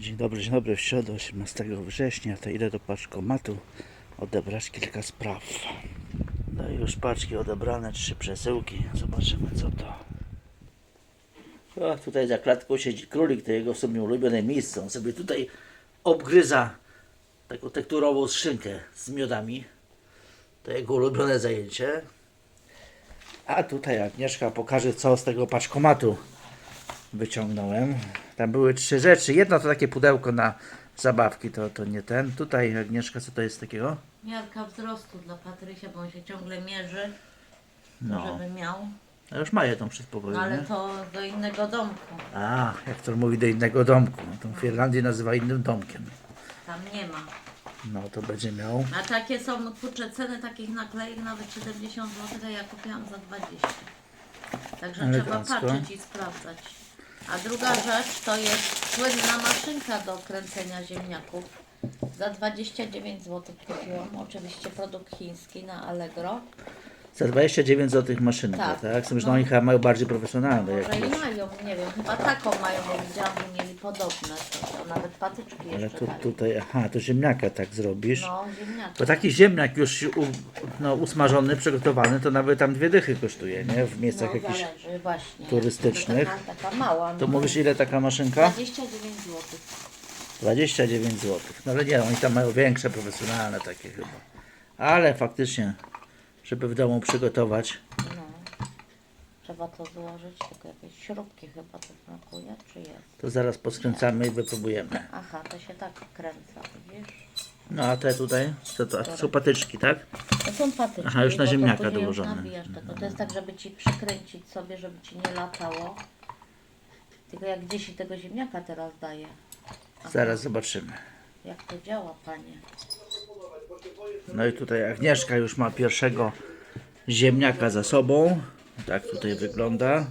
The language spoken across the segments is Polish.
Dzień dobry, dzień dobry. W środę 18 września to idę do paczkomatu odebrać kilka spraw. No i już paczki odebrane, trzy przesyłki. Zobaczymy co to. O, tutaj za klatką siedzi królik, to jego w sumie ulubione miejsce. On sobie tutaj obgryza taką tekturową skrzynkę z miodami. To jego ulubione zajęcie. A tutaj Agnieszka pokaże co z tego paczkomatu wyciągnąłem. Tam były trzy rzeczy. Jedno to takie pudełko na zabawki, to, to nie ten. Tutaj Agnieszka, co to jest takiego? Miarka wzrostu dla Patrysia, bo on się ciągle mierzy, No, żeby miał. a już ma jedną przedpokoju, No ale nie? to do innego domku. A, jak to mówi, do innego domku. No, tą w Irlandii nazywa innym domkiem. Tam nie ma. No, to będzie miał. A takie są, kurczę, ceny takich naklejek nawet 70 zł, ja kupiłam za 20. Także Elegancko. trzeba patrzeć i sprawdzać. A druga rzecz to jest słynna maszynka do kręcenia ziemniaków. Za 29 zł kupiłam. Oczywiście produkt chiński na Allegro. Za 29 zł maszynka, tak? Tak. Myślę, że No. oni chyba mają bardziej profesjonalne. Może i jakieś. mają, nie wiem, chyba taką mają, bo widziałam, że mieli podobne. To, to nawet patyczki Ale jeszcze tu, dali. tutaj, aha, to ziemniaka tak zrobisz. No, ziemniaczki. Bo taki ziemniak już u, no, usmażony, przygotowany, to nawet tam dwie dychy kosztuje, nie? W miejscach no, jakichś zależy, właśnie. turystycznych. To taka, taka mała. To no. mówisz ile taka maszynka? 29 zł. 29 zł. No ale nie, oni tam mają większe, profesjonalne takie chyba. Ale faktycznie, żeby w domu przygotować, No. Trzeba to złożyć, tylko jakieś śrubki chyba to brakuje, czy jest? to zaraz poskręcamy i wypróbujemy. Aha, to się tak kręca, widzisz? No a te tutaj, co to? To są patyczki, tak? To są patyczki. Aha, już na bo to ziemniaka później już dołożone. tego. To jest tak, żeby Ci przykręcić sobie, żeby Ci nie latało. Tylko jak gdzieś i tego ziemniaka teraz daje. Zaraz zobaczymy. Jak to działa, Panie? No i tutaj Agnieszka już ma pierwszego ziemniaka za sobą. Tak tutaj wygląda.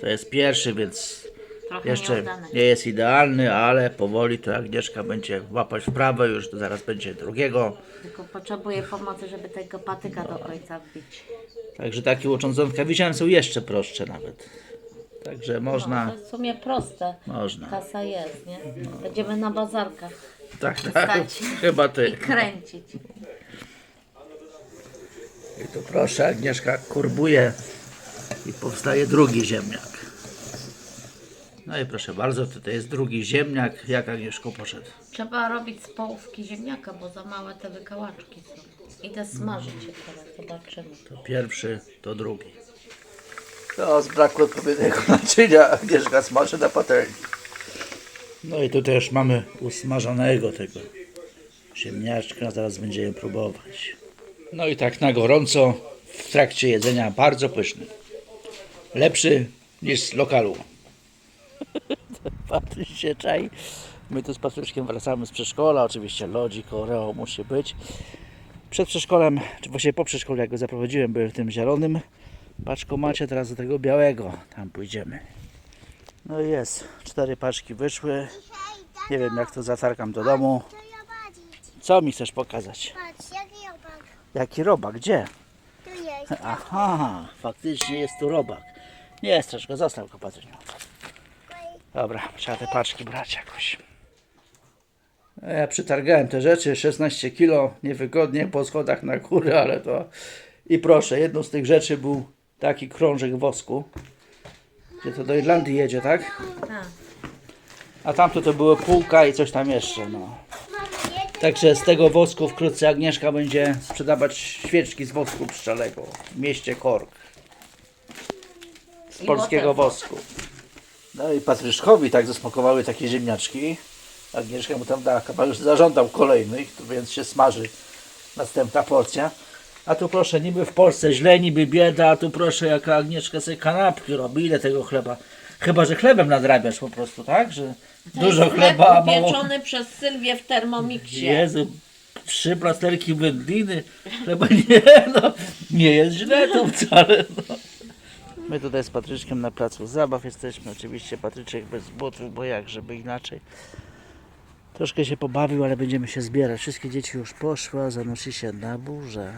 To jest pierwszy, więc Trochę jeszcze nie jest idealny, ale powoli to Agnieszka będzie łapać w prawo, już zaraz będzie drugiego. Tylko potrzebuję pomocy, żeby tego patyka do końca wbić. Także takie ucządzonka widziałem są jeszcze prostsze nawet. Także No, można, to jest w sumie proste. można. Kasa jest, nie? Będziemy na bazarkach Tak, tak. stać. Chyba i ty. kręcić. I tu proszę, Agnieszka kurbuje i powstaje drugi ziemniak. No i proszę bardzo, tutaj jest drugi ziemniak. Jak Agnieszko poszedł? Trzeba robić z połówki ziemniaka, bo za małe te wykałaczki są. Idę smażyć je teraz, zobaczymy. To pierwszy, to drugi. To zbrakło odpowiedniego naczynia. Agnieszka smaży na patelni. No i tutaj już mamy usmażonego tego ziemniaczka. Zaraz będziemy próbować. No i tak na gorąco w trakcie jedzenia bardzo pyszny. Lepszy niż z lokalu. Patryś się czai. My tu z Patryszkiem wracamy z przedszkola. Oczywiście lodzik, oreo musi być. Przed przedszkolem, czy właściwie po przedszkolu, jak go zaprowadziłem, byłem w tym zielonym paczkomacie, teraz do tego białego. Tam pójdziemy. No i jest. Cztery paczki wyszły. Nie wiem jak to zatarkam do domu. Co mi chcesz pokazać? Patrz, jaki obak. Jaki robak? Gdzie? Tu jest. Aha, faktycznie jest tu robak. Nie, Straszko, zostaw go, Patryniu. Dobra, trzeba te paczki brać jakoś. No, Ja przytargałem te rzeczy, 16 kilo, niewygodnie po schodach na górę, ale to... I proszę, jedną z tych rzeczy był taki krążek wosku, gdzie to do Irlandii jedzie, tak? Tak. A tamto to była półka i coś tam jeszcze, no. Także z tego wosku wkrótce Agnieszka będzie sprzedawać świeczki z wosku pszczelego w mieście Kork. Z I polskiego potem- wosku. No i Patryszkowi tak zasmakowały takie ziemniaczki. Agnieszka mu tam dała kawałek, zażądał kolejnych, więc się smaży następna porcja. A tu proszę, niby w Polsce źle, niby bieda, a tu proszę, jaka Agnieszka sobie kanapki robi, ile tego chleba. Chyba, że chlebem nadrabiasz po prostu, tak? Że dużo chleba, a mało... Pieczony przez Sylwię w termomiksie. Jezu, trzy plasterki wędliny, chyba nie, no, nie jest źle to wcale. No. My tutaj z Patryczkiem na placu zabaw jesteśmy, oczywiście Patryczek bez butów, bo jak, żeby inaczej. Troszkę się pobawił, ale będziemy się zbierać. Wszystkie dzieci już poszły, a zanosi się na burzę.